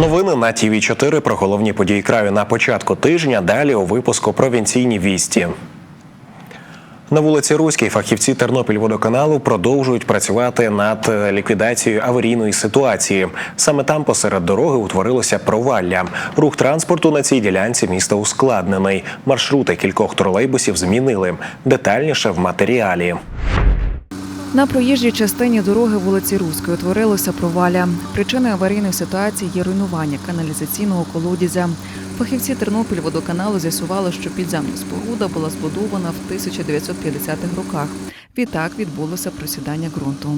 Новини на ТІВІ 4 про головні події краю на початку тижня. Далі у випуску провінційні вісті. На вулиці Руській фахівці Тернопільводоканалу продовжують працювати над е, ліквідацією аварійної ситуації. Саме там посеред дороги утворилося провалля. Рух транспорту на цій ділянці міста ускладнений. Маршрути кількох тролейбусів змінили. Детальніше в матеріалі. На проїжджій частині дороги вулиці Руської утворилося провалля. Причиною аварійної ситуації є руйнування каналізаційного колодязя. Фахівці Тернопільводоканалу з'ясували, що підземна споруда була збудована в 1950-х роках. Відтак відбулося просідання ґрунту.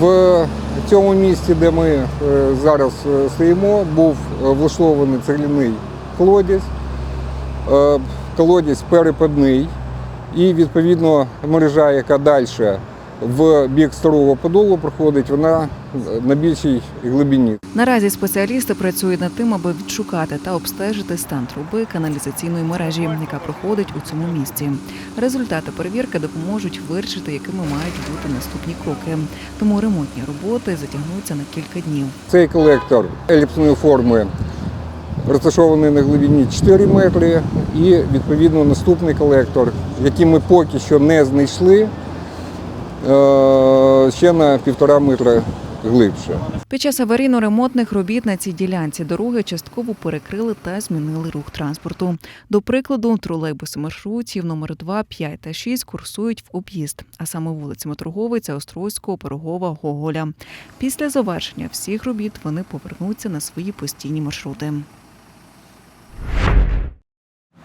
В цьому місці, де ми е, зараз е, стоїмо, був е, влаштований цегляний колодязь. Колодязь перепадний і відповідно мережа, яка далі в бік старого подолу проходить, вона на більшій глибині. Наразі спеціалісти працюють над тим, аби відшукати та обстежити стан труби каналізаційної мережі, яка проходить у цьому місці. Результати перевірки допоможуть вирішити, якими мають бути наступні кроки. Тому ремонтні роботи затягнуться на кілька днів. Цей колектор еліпсної форми розташований на глибині 4 метри, і відповідно наступний колектор, який ми поки що не знайшли, ще на півтора метра глибше. Під час аварійно-ремонтних робіт на цій ділянці дороги частково перекрили та змінили рух транспорту. До прикладу, тролейбуси маршрутів номер 2, 5 та 6 курсують в об'їзд, а саме вулицями Торговиця, Острозького, Пирогова, Гоголя. Після завершення всіх робіт вони повернуться на свої постійні маршрути.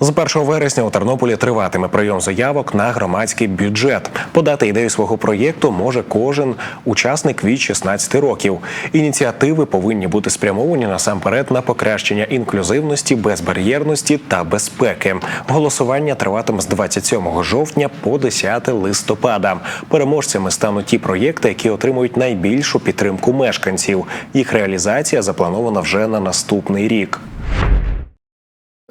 З 1 вересня у Тернополі триватиме прийом заявок на громадський бюджет. Подати ідею свого проєкту може кожен учасник від 16 років. Ініціативи повинні бути спрямовані насамперед на покращення інклюзивності, безбар'єрності та безпеки. Голосування триватиме з 27 жовтня по 10 листопада. Переможцями стануть ті проєкти, які отримують найбільшу підтримку мешканців. Їх реалізація запланована вже на наступний рік.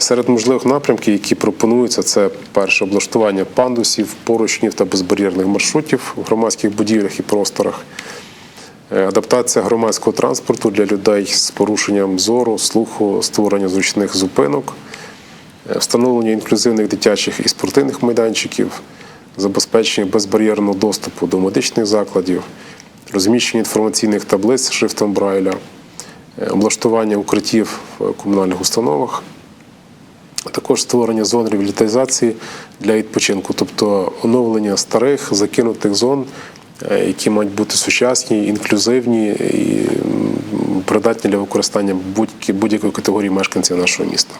Серед можливих напрямків, які пропонуються, це перше облаштування пандусів, поручнів та безбар'єрних маршрутів у громадських будівлях і просторах, Е, адаптація громадського транспорту для людей з порушенням зору, слуху, створення зручних зупинок, е, встановлення інклюзивних дитячих і спортивних майданчиків, забезпечення безбар'єрного доступу до медичних закладів, розміщення інформаційних таблиць шрифтом Брайля, е, облаштування укриттів в комунальних установах також створення зон ревіталізації для відпочинку, тобто оновлення старих закинутих зон, е, які мають бути сучасні, інклюзивні і придатні для використання будь- будь-якої категорії мешканців нашого міста.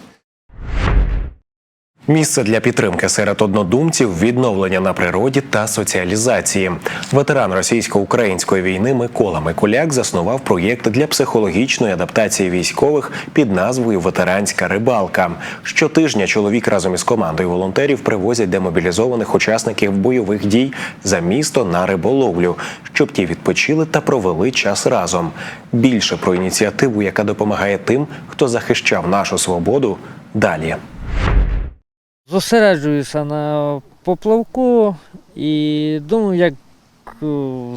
Місце для підтримки серед однодумців, відновлення на природі та соціалізації. Ветеран російсько-української війни Микола Микуляк заснував проєкт для психологічної адаптації військових під назвою Ветеранська рибалка. Щотижня чоловік разом із командою волонтерів привозять демобілізованих учасників бойових дій за місто на риболовлю, щоб ті відпочили та провели час разом. Більше про ініціативу, яка допомагає тим, хто захищав нашу свободу. Далі. Зосереджуюся на поплавку і думаю, як е,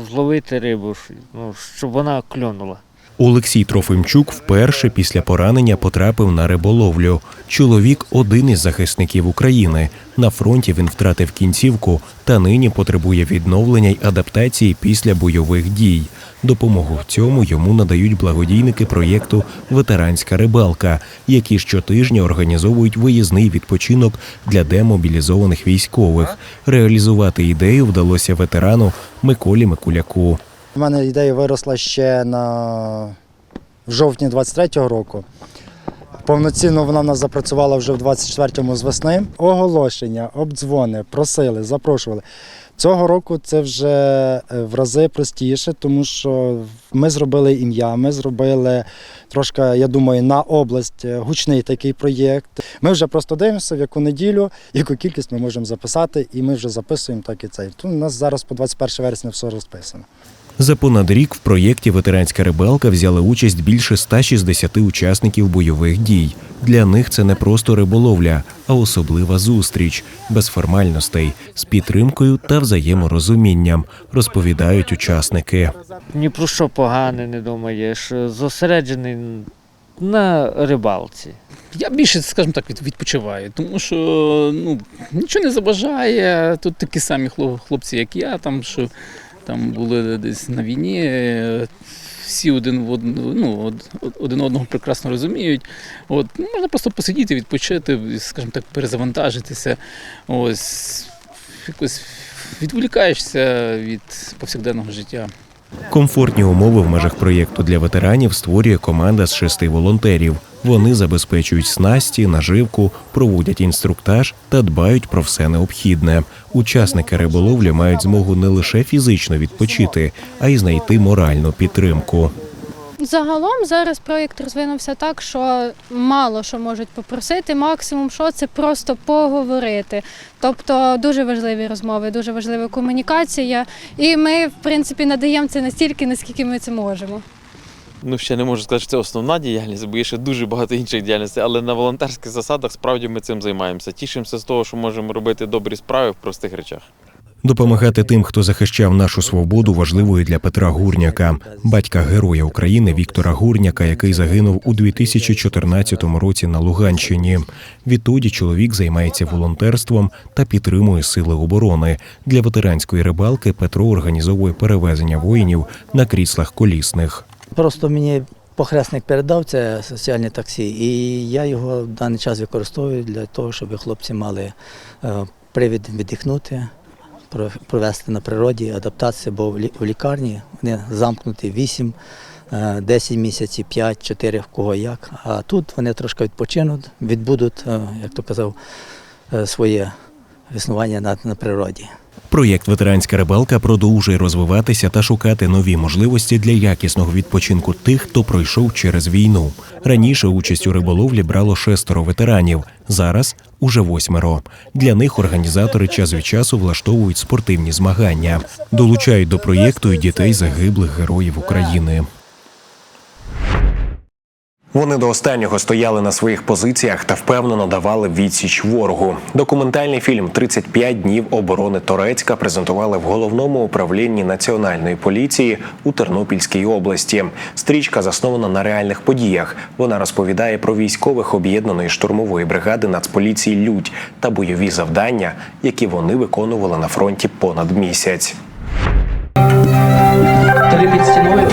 зловити рибу, ну, щоб вона клюнула. Олексій Трофимчук вперше після поранення потрапив на риболовлю. Чоловік один із захисників України. На фронті він втратив кінцівку та нині потребує відновлення й адаптації після бойових дій. Допомогу в цьому йому надають благодійники проєкту Ветеранська рибалка, які щотижня організовують виїзний відпочинок для демобілізованих військових. Реалізувати ідею вдалося ветерану Миколі Микуляку. У мене ідея виросла ще на в жовтні 23-го року. Повноцінно вона в нас запрацювала вже в 24-му з весни. Оголошення, обдзвони, просили, запрошували. Цього року це вже е, в рази простіше, тому що ми зробили ім'я, ми зробили трошки, я думаю, на область е, гучний такий проєкт. Ми вже просто дивимося, в яку неділю, яку кількість ми можемо записати, і ми вже записуємо так і цей. Тут у нас зараз по 21 вересня все розписано. За понад рік в проєкті Ветеранська рибалка взяли участь більше 160 учасників бойових дій. Для них це не просто риболовля, а особлива зустріч без формальностей, з підтримкою та взаєморозумінням, розповідають учасники. Ні про що погане не думаєш, зосереджений На рибалці. Я більше, скажімо так, відпочиваю, тому що ну, нічого не заважає. Тут такі самі хлопці, як я, там, що там були десь на війні. е, Всі один в од- ну, один одного прекрасно розуміють. От, ну, можна просто посидіти, відпочити, скажімо так, перезавантажитися. Ось якось відволікаєшся від повсякденного життя. Комфортні умови в межах проєкту для ветеранів створює команда з шести волонтерів. Вони забезпечують снасті, наживку, проводять інструктаж та дбають про все необхідне. Учасники риболовлі мають змогу не лише фізично відпочити, а й знайти моральну підтримку. Загалом зараз проєкт розвинувся так, що мало що можуть попросити. Максимум, що це просто поговорити. Тобто дуже важливі розмови, дуже важлива комунікація. І ми, в принципі, надаємо це настільки, наскільки ми це можемо. Ну, ще не можу сказати, що це основна діяльність, бо є ще дуже багато інших діяльностей, але на волонтерських засадах справді ми цим займаємося. Тішимося з того, що можемо робити добрі справи в простих речах. Допомагати тим, хто захищав нашу свободу, важливо і для Петра Гурняка, батька героя України Віктора Гурняка, який загинув у 2014 році на Луганщині. Відтоді чоловік займається волонтерством та підтримує сили оборони. Для ветеранської рибалки Петро організовує перевезення воїнів на кріслах колісних. Просто мені похресник передав це соціальне таксі, і я його в даний час використовую для того, щоб хлопці мали е, привід віддихнути, провести на природі адаптацію, бо в лі- в лікарні вони замкнуті 8, е, 10 місяців, 5, 4, в кого як. А тут вони трошки відпочинуть, відбудуть, е, як то казав, е, своє існування на, на природі. Проєкт Ветеранська рибалка продовжує розвиватися та шукати нові можливості для якісного відпочинку тих, хто пройшов через війну. Раніше участь у риболовлі брало шестеро ветеранів, зараз уже восьмеро. Для них організатори час від часу влаштовують спортивні змагання, долучають до проєкту і дітей загиблих героїв України. Вони до останнього стояли на своїх позиціях та впевнено давали відсіч ворогу. Документальний фільм «35 днів оборони Торецька презентували в головному управлінні національної поліції у Тернопільській області. Стрічка заснована на реальних подіях. Вона розповідає про військових об'єднаної штурмової бригади Нацполіції Людь та бойові завдання, які вони виконували на фронті понад місяць. Три під стіною.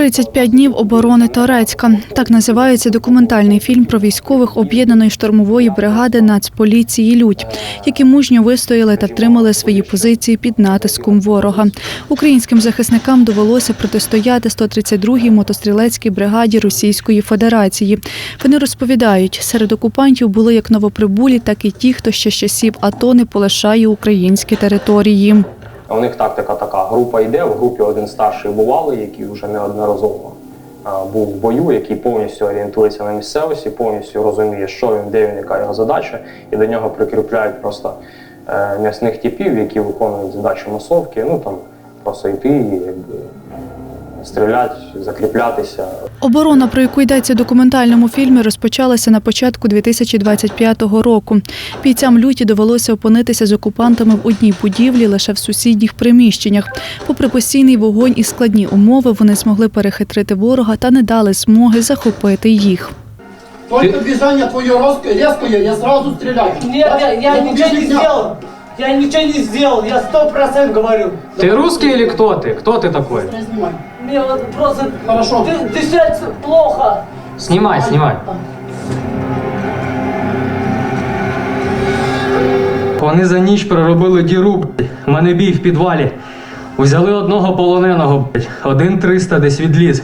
35 днів оборони Торецька. Так називається документальний фільм про військових об'єднаної штурмової бригади Нацполіції Людь, які мужньо вистояли та тримали свої позиції під натиском ворога. Українським захисникам довелося протистояти 132-й мотострілецькій бригаді Російської Федерації. Вони розповідають, серед окупантів були як новоприбулі, так і ті, хто ще з часів АТО не полишає українські території. У них тактика така: група йде, в групі один старший бувалий, який вже неодноразово був в бою, який повністю орієнтується на місцевості, повністю розуміє, що він, де він, яка його задача, і до нього прикріпляють просто е, м'ясних типів, які виконують задачу масовки. Ну там просто йти і якби стріляти, закріплятися, Оборона, про яку йдеться в документальному фільмі, розпочалася на початку 2025 року. Бійцям люті довелося опинитися з окупантами в одній будівлі лише в сусідніх приміщеннях. Попри постійний вогонь і складні умови, вони змогли перехитрити ворога та не дали змоги захопити їх. Только движение твое резкое, резкое, я сразу стреляю. Нет, я, я ничего не сделал. Я ничего не сделал, я сто процентов говорю. Ты русский или кто ты? Кто ты такой? Не снимай. Мне вот просто... Хорошо. Ты, ты сейчас плохо. Снимай, снимай. Вони за ніч проробили діру, блядь. У мене бій в підвалі. Взяли одного полоненого, блядь. один 300 десь відліз.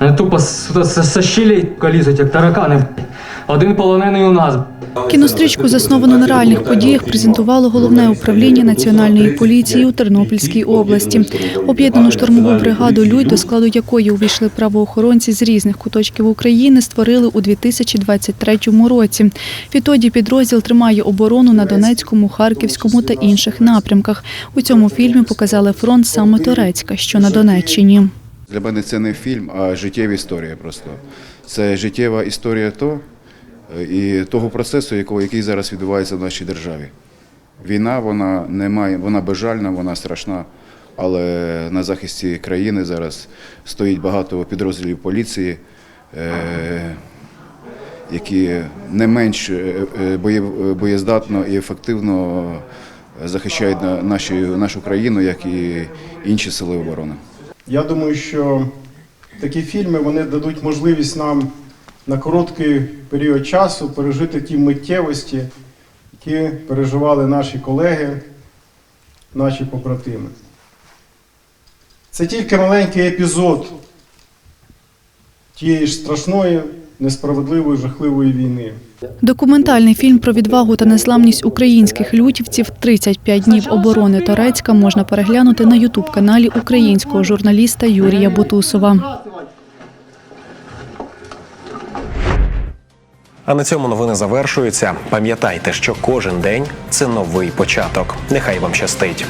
Вони тупо з, з, з щілей лізуть, як таракани. блядь. Один полонений у нас. Кінострічку, засновану на реальних подіях, презентувало головне управління національної поліції у Тернопільській області. Об'єднану штурмову бригаду Людь, до складу якої увійшли правоохоронці з різних куточків України, створили у 2023 році. Відтоді підрозділ тримає оборону на Донецькому, Харківському та інших напрямках. У цьому фільмі показали фронт саме Торецька, що на Донеччині. Для мене це не фільм, а життєва історія просто. Це життєва історія то, і того процесу, який зараз відбувається в нашій державі. Війна вона не має, вона безжальна, вона страшна. Але на захисті країни зараз стоїть багато підрозділів поліції, е, які не менш е, е, боєздатно і ефективно захищають на- наші, нашу країну, як і інші сили оборони. Я думаю, що такі фільми вони дадуть можливість нам на короткий період часу пережити ті миттєвості, які переживали наші колеги, наші побратими. Це тільки маленький епізод тієї ж страшної, несправедливої, жахливої війни. Документальний фільм про відвагу та незламність українських лютівців «35 днів оборони Торецька можна переглянути на ютуб-каналі українського журналіста Юрія Бутусова. А на цьому новини завершуються. Пам'ятайте, що кожен день це новий початок. Нехай вам щастить.